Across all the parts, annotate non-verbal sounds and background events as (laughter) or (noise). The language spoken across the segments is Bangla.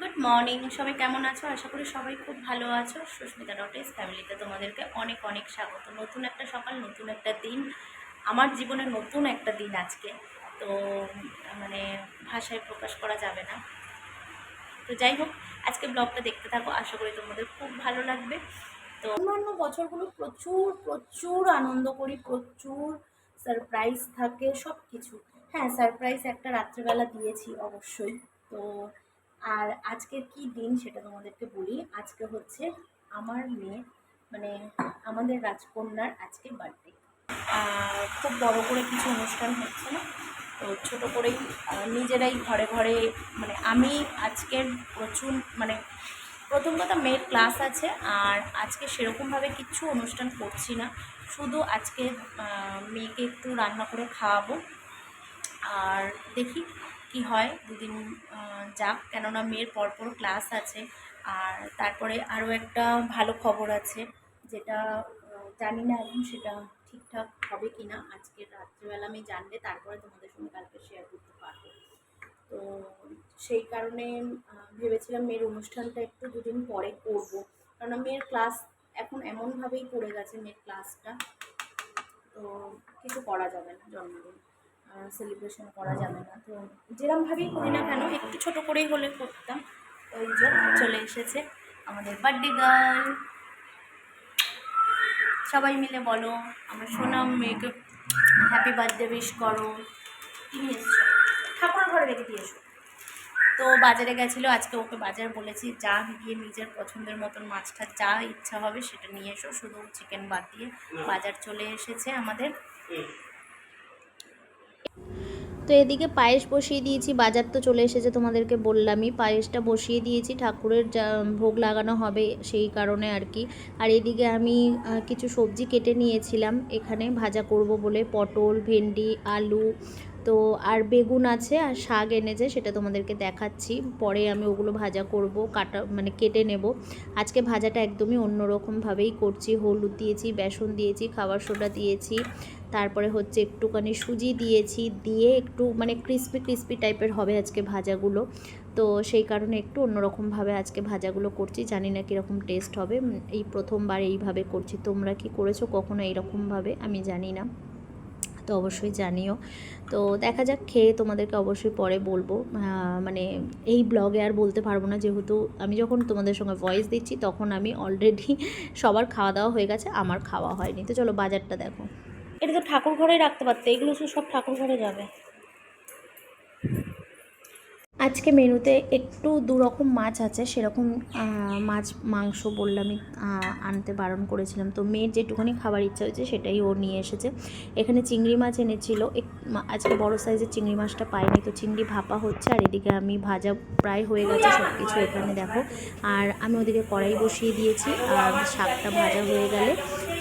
গুড মর্নিং সবাই কেমন আছো? আশা করি সবাই খুব ভালো আছো। সুস্মিতা ডটেস ফ্যামিলিতে তোমাদেরকে অনেক অনেক স্বাগত। নতুন একটা সকাল, নতুন একটা দিন, আমার জীবনে নতুন একটা দিন আজকে। তো মানে ভাষায় প্রকাশ করা যাবে না। তো যাই হোক, আজকে ব্লগটা দেখতে থাকো। আশা করি তোমাদের খুব ভালো লাগবে। তো অন্যান্য বছরগুলো প্রচুর প্রচুর আনন্দ করি, প্রচুর সারপ্রাইজ থাকে সব কিছু হ্যাঁ সারপ্রাইজ একটা রাত্রেবেলা দিয়েছি অবশ্যই। তো আর আজকের কি দিন সেটা তোমাদেরকে বলি। আজকে হচ্ছে আমার মেয়ে মানে আমাদের রাজকন্যার আজকে বার্থডে খুব বড় করে কিছু অনুষ্ঠান হচ্ছে না, তো ছোট করেই নিজেরাই ঘরে ঘরে মানে আমি আজকের প্রচুর মানে প্রথম কথা মেয়ের ক্লাস আছে, আর আজকে সেরকমভাবে কিচ্ছু অনুষ্ঠান করছি না। শুধু আজকে মেয়েকে একটু রান্না করে খাওয়াবো। আর দেখি কি হয়? দুদিন যাক, কেননা মেয়ের পরপর ক্লাস আছে। আর তারপরে আরও একটা ভালো খবর আছে, যেটা জানি না এখন সেটা ঠিকঠাক হবে কি না আজকে রাত্রিবেলা আমি জানলে তারপরে তোমাদের সঙ্গে কালকে শেয়ার করতে পারব। তো সেই কারণে ভেবেছিলাম মেয়ের অনুষ্ঠানটা একটু দুদিন পরে করব। কারণ মেয়ের ক্লাস এখন এমনভাবেই পড়ে গেছে, মেয়ের ক্লাসটা তো কিছু করা যাবে না জন্মদিন। সেলিব্রেশন করা যাবে না। তো যেরমভাবেই করি না কেন, একটু ছোট করেই হলে করতাম। তো এই যে চলে এসেছে আমাদের বার্থডে গার্ল সবাই মিলে বলো, আমার সোনাম মেয়েকে হ্যাপি বার্থডে উইশ করো। নিয়ে এসছো। ঠাকুর ঘরে রেখে দিয়ে এসো। তো বাজারে গেছিল, আজকে ওকে বাজার বলেছি, যা গিয়ে নিজের পছন্দের মতন মাছটা, যা ইচ্ছা হবে সেটা নিয়ে এসো। শুধু চিকেন বাদ দিয়ে বাজার চলে এসেছে আমাদের। তো এদিকে পায়েস বসিয়ে দিয়েছি, বাজার তো চলে এসেছে তোমাদেরকে বললামই। পায়েসটা বসিয়ে দিয়েছি, ঠাকুরের যা ভোগ লাগানো হবে সেই কারণে আর কি। আর এদিকে আমি কিছু সবজি কেটে নিয়েছিলাম, এখানে ভাজা করব বলে পটল, ভেন্ডি, আলু, তো আর বেগুন আছে আর শাক এনেছে সেটা তোমাদেরকে দেখাচ্ছি। পরে আমি ওগুলো ভাজা করব, কাটা মানে কেটে নেব। আজকে ভাজাটা একদমই অন্যরকমভাবেই করছি। হলুদ দিয়েছি, বেসন দিয়েছি, খাবার সোডা দিয়েছি। তারপরে হচ্ছে একটুখানি সুজি দিয়েছি, দিয়ে একটু মানে ক্রিস্পি ক্রিস্পি টাইপের হবে আজকে ভাজাগুলো। তো সেই কারণে একটু অন্যরকমভাবে আজকে ভাজাগুলো করছি, জানি না কীরকম টেস্ট হবে। এই প্রথমবার এইভাবে করছি। তোমরা কি করেছ, কখনো এইরকমভাবে? আমি জানি না। তো অবশ্যই জানিও। তো দেখা যাক, খেয়ে তোমাদেরকে অবশ্যই পরে বলব। মানে এই ব্লগে আর বলতে পারব না, যেহেতু আমি যখন তোমাদের সঙ্গে ভয়েস দিচ্ছি, তখন আমি অলরেডি (laughs) সবার খাওয়া দাওয়া হয়ে গেছে, আমার খাওয়া হয়নি। তো চলো বাজারটা দেখো। এটা তো ঠাকুর ঘরেই রাখতে পারতে এগুলো তো সব ঠাকুর ঘরে যাবে। আজকে মেনুতে একটু দুরকম মাছ আছে সেরকম মাছ মাংস বললামই আহ, আনতে বারণ করেছিলাম। তো মেয়ের যেটুকুনি খাবার ইচ্ছা হয়েছে সেটাই ও নিয়ে এসেছে। এখানে চিংড়ি মাছ এনেছিল আজকে বড় সাইজের চিংড়ি মাছটা পাইনি তো চিংড়ি ভাপা হচ্ছে আর এদিকে আমি ভাজা প্রায় হয়ে গেছে সব কিছু এখানে দেখো। আর আমি ওদিকে কড়াই বসিয়ে দিয়েছি আর শাকটা ভাজা হয়ে গেলে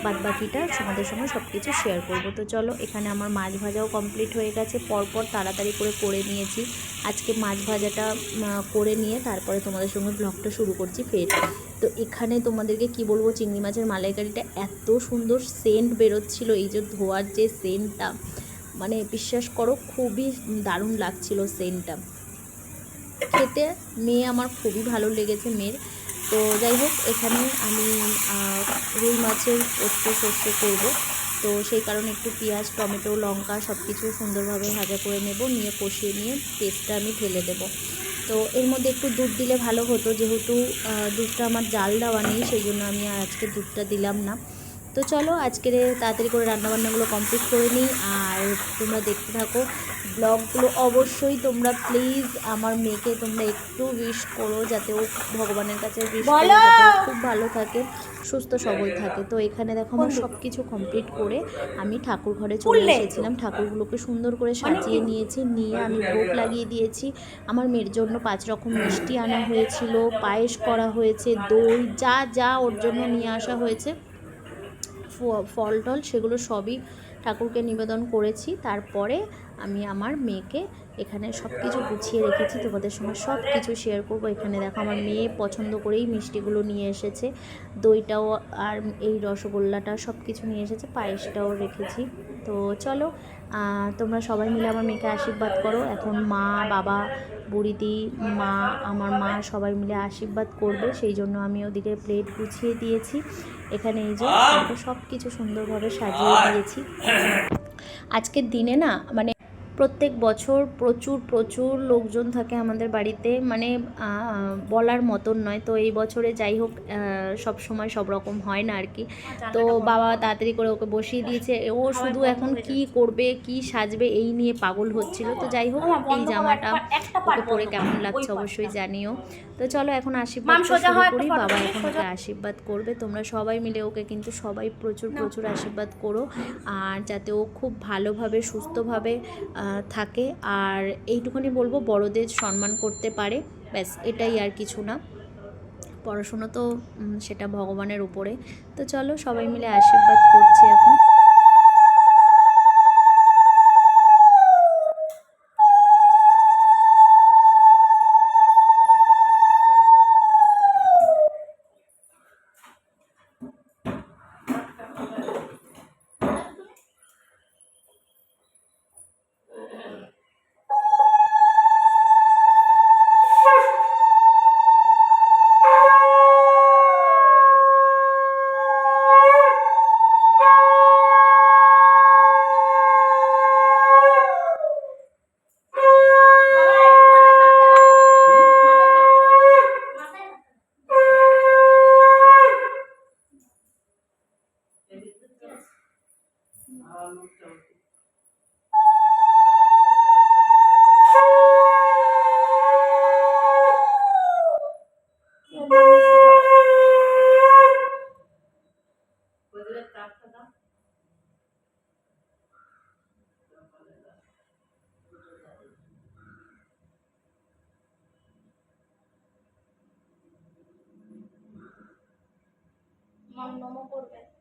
বাদ বাকিটা তোমাদের সঙ্গে সব কিছু শেয়ার করব। তো চলো, এখানে আমার মাছ ভাজাও কমপ্লিট হয়ে গেছে। পরপর তাড়াতাড়ি করে করে নিয়েছি। আজকে মাছ ভাজাটা করে নিয়ে তারপরে তোমাদের সঙ্গে ব্লগটা শুরু করছি ফের। তো এখানে তোমাদেরকে কি বলব, চিংড়ি মাছের মালাইকারিটা এত সুন্দর সেন্ট বেরোচ্ছিল, এই যে ধোয়ার যে সেন্টটা মানে বিশ্বাস করো, খুবই দারুণ লাগছিল সেন্টটা খেতে, মেয়ে আমার খুবই ভালো লেগেছে মেয়ের। তো যাই হোক, এখানে আমি রুই মাছের পোস্ত সর্ষে করব। তো সেই কারণে একটু পেঁয়াজ, টমেটো, লঙ্কা সব কিছু সুন্দরভাবে ভাজা করে নেব, নিয়ে কষিয়ে নিয়ে পেস্টটা আমি ঢেলে দেব। তো এর মধ্যে একটু দুধ দিলে ভালো হতো, যেহেতু দুধটা আমার জাল দেওয়া নেই, সেই জন্য আমি আজকে দুধটা দিলাম না। তো চলো আজকের তাড়াতাড়ি করে রান্নাবান্নাগুলো কমপ্লিট করে নিই। আর তোমরা দেখতে থাকো ব্লগগুলো অবশ্যই তোমরা প্লিজ আমার মেয়েকে তোমরা একটু উইশ করো যাতে ও ভগবানের কাছে উইশ খুব ভালো থাকে সুস্থ সবল থাকে। তো এখানে দেখো আমার সব কিছু কমপ্লিট করে আমি ঠাকুর ঘরে চলে এসেছিলাম। ঠাকুরগুলোকে সুন্দর করে সাজিয়ে নিয়েছি নিয়ে আমি ভোগ লাগিয়ে দিয়েছি। আমার মেয়ের জন্য পাঁচ রকম মিষ্টি আনা হয়েছিল পায়েস করা হয়েছে দই যা যা ওর জন্য নিয়ে আসা হয়েছে। ফল টল সেগুলো সবই ঠাকুরকে নিবেদন করেছি। তারপরে আমি আমার মেয়েকে এখানে সব কিছু গুছিয়ে রেখেছি, তোমাদের সঙ্গে সব কিছু শেয়ার করব। এখানে দেখো আমার মেয়ে পছন্দ করেই মিষ্টিগুলো নিয়ে এসেছে। দইটাও আর এই রসগোল্লাটা সব কিছু নিয়ে এসেছে, পায়েসটাও রেখেছি। তো চলো তোমরা সবাই মিলে আমার মেয়েকে আশীর্বাদ করো। এখন মা, বাবা, বুড়িদি, মা, আমার মা সবাই মিলে আশীর্বাদ করবে। সেই জন্য আমি ওদিকে প্লেট গুছিয়ে দিয়েছি। এখানে এই যে সব কিছু সুন্দরভাবে সাজিয়ে দিয়েছি। আজকের দিনে না মানে প্রত্যেক বছর প্রচুর প্রচুর লোকজন থাকে আমাদের বাড়িতে। মানে বলার মতন নয়। তো এই বছরে যাই হোক সব সময় সব রকম হয় না আর কি তো বাবা তাড়াতাড়ি করে ওকে বসিয়ে দিয়েছে। ও শুধু এখন কি করবে কি সাজবে এই নিয়ে পাগল হচ্ছিল। তো যাই হোক এই জামাটা ওকে পরে কেমন লাগছে অবশ্যই জানিও। তো চলো এখন আশীর্বাদ করি। বাবা এখন ওকে আশীর্বাদ করবে। তোমরা সবাই মিলে ওকে কিন্তু সবাই প্রচুর প্রচুর আশীর্বাদ করো। আর যাতে ও খুব ভালোভাবে সুস্থভাবে থাকে। আর এইটুকুনি বলব, বড়দের সম্মান করতে পারে। ব্যাস, এটাই আর কিছু না। পড়াশুনো তো সেটা ভগবানের উপরে। তো চলো, সবাই মিলে আশীর্বাদ করছি এখন।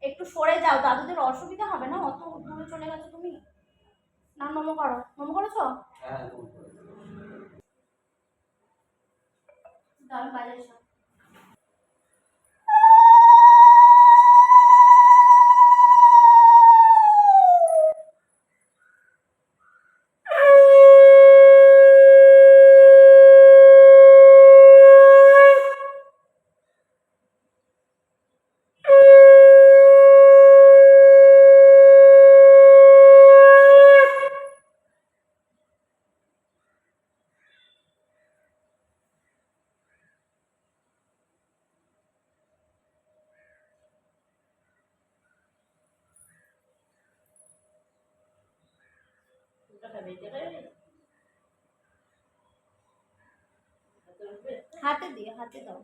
একটু সরে যাও দাদুদের অসুবিধা হবে না? অত চলে গেছো তুমি? না নমো করো। নমো করেছ? দাঁড়ান বাজারে হাতে দিয়ে হাতে দাও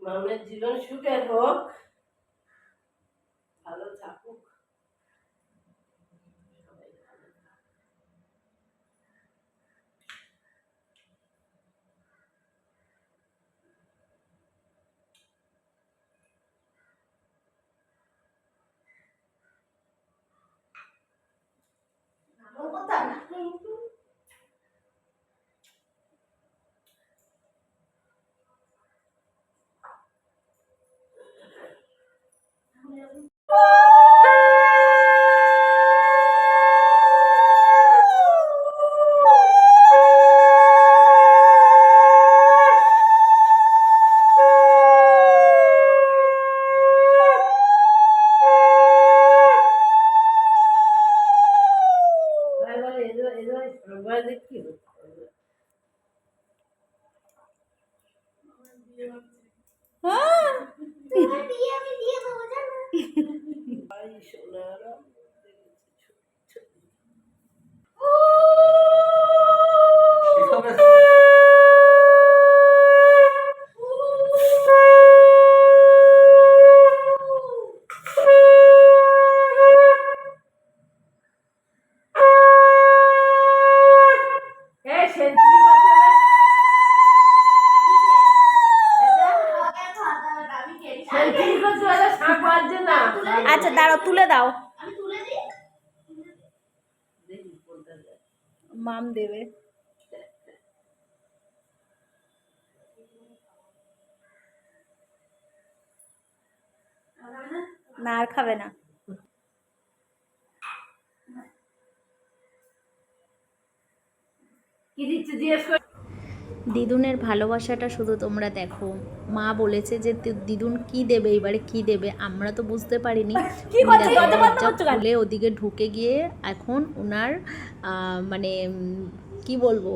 মামনের জীবন সুখের হোক ভালো থাকুক সবাই ভালো থাকুক। নমো করতাম না ভাই বলে এদের এদের সবাই কি হচ্ছে ভাই সোনারা এসবে আচ্ছা দাঁড়াও তুলে দাও দেখি কোনটা দেয়। মাম দেবে। না আর খাবে না। কি দিচ্ছে জিজ্ঞেস দিদুনের ভালোবাসাটা শুধু তোমরা দেখো। মা বলেছে যে দিদুন কি দেবে এবারে কি দেবে আমরা তো বুঝতে পারিনি? খুলে ওদিকে ঢুকে গিয়ে এখন ওনার মানে কি বলব?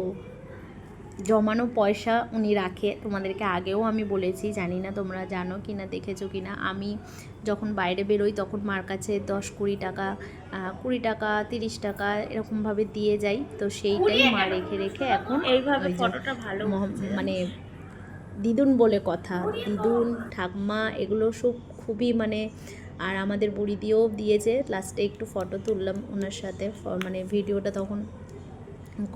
জমানো পয়সা উনি রাখে তোমাদেরকে আগেও আমি বলেছি জানি না তোমরা জানো কি না দেখেছ কি না আমি যখন বাইরে বেরোই তখন মার কাছে দশ কুড়ি টাকা কুড়ি টাকা তিরিশ টাকা এরকমভাবে দিয়ে যাই। তো সেইটাই মা রেখে রেখে এখন এইভাবে ফটোটা ভালো মহ- মানে দিদুন বলে কথা। দিদুন ঠাকমা এগুলো সব খুবই মানে আর আমাদের বুড়ি দিয়েও দিয়েছে। লাস্টে একটু ফটো তুললাম ওনার সাথে। মানে ভিডিওটা তখন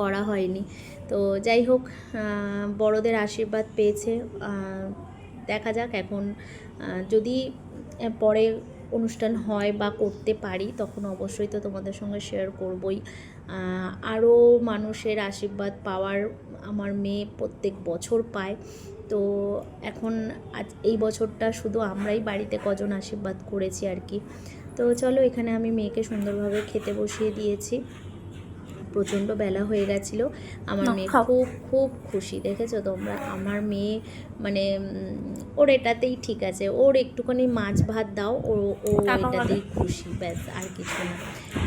করা হয়নি। তো যাই হোক বড়দের আশীর্বাদ পেয়েছে। দেখা যাক এখন যদি পরে অনুষ্ঠান হয় বা করতে পারি, তখন অবশ্যই তো তোমাদের সঙ্গে শেয়ার করবই। আরও মানুষের আশীর্বাদ পাওয়ার আমার মেয়ে প্রত্যেক বছর পায়। তো এখন আজ, এই বছরটা শুধু আমরাই বাড়িতে কজন আশীর্বাদ করেছি আর কি। তো চলো, এখানে আমি মেয়েকে সুন্দরভাবে খেতে বসিয়ে দিয়েছি। প্রচণ্ড বেলা হয়ে গেছিল। আমার মেয়ে খুব খুব খুশি দেখেছ তোমরা? আমার মেয়ে মানে ওর এটাতেই ঠিক আছে। ওর একটুখানি মাছ ভাত দাও ও ও এটাতেই খুশি ব্যাস আর কিছু না।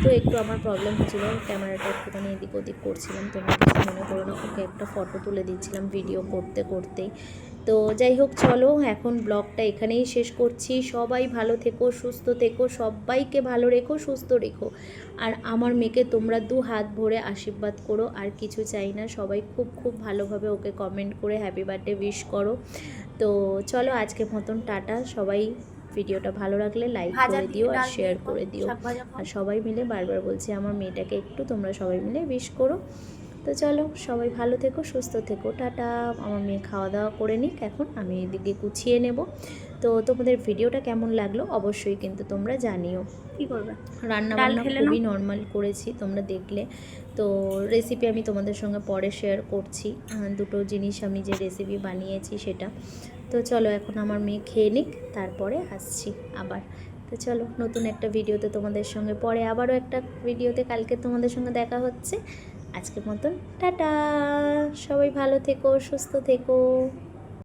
তো একটু আমার প্রবলেম হচ্ছিল ক্যামেরাটা একটুখানি এদিক ওদিক করছিলাম তোমরা কিছু মনে করো না। ওকে একটা ফটো তুলে দিচ্ছিলাম ভিডিও করতে করতেই। তো যাই হোক চলো এখন ব্লগটা এখানেই শেষ করছি। সবাই ভালো থেকো সুস্থ থেকো সবাইকে ভালো রেখো সুস্থ রেখো। আর আমার মেয়েকে তোমরা দু হাত ভরে আশীর্বাদ করো আর কিছু চাই না। সবাই খুব খুব ভালোভাবে ওকে কমেন্ট করে হ্যাপি বার্থডে উইশ করো। তো চলো আজকে মতন টাটা। সবাই ভিডিওটা ভালো লাগলে লাইক করে দিও আর শেয়ার করে দিও। আর সবাই মিলে বারবার বলছি আমার মেয়েটাকে একটু তোমরা সবাই মিলে উইশ করো। তো চলো সবাই ভালো থেকো সুস্থ থেকো টাটা। আমার মেয়ে খাওয়া দাওয়া করে নিক এখন আমি এদিকে গুছিয়ে নেব। তো তোমাদের ভিডিওটা কেমন লাগল অবশ্যই কিন্তু তোমরা জানিও। কি করবে? রান্না বান্না খুবই নর্মাল করেছি তোমরা দেখলে। তো রেসিপি আমি তোমাদের সঙ্গে পরে শেয়ার করছি। দুটো জিনিস আমি যে রেসিপি বানিয়েছি সেটা। তো চলো এখন আমার মেয়ে খেয়ে নিক তারপরে আসছি আবার। তো চলো নতুন একটা ভিডিওতে তোমাদের সঙ্গে পরে আবারও একটা ভিডিওতে কালকে তোমাদের সঙ্গে দেখা হচ্ছে। আজকের মতন টাটা। সবাই ভালো থেকো সুস্থ থেকো।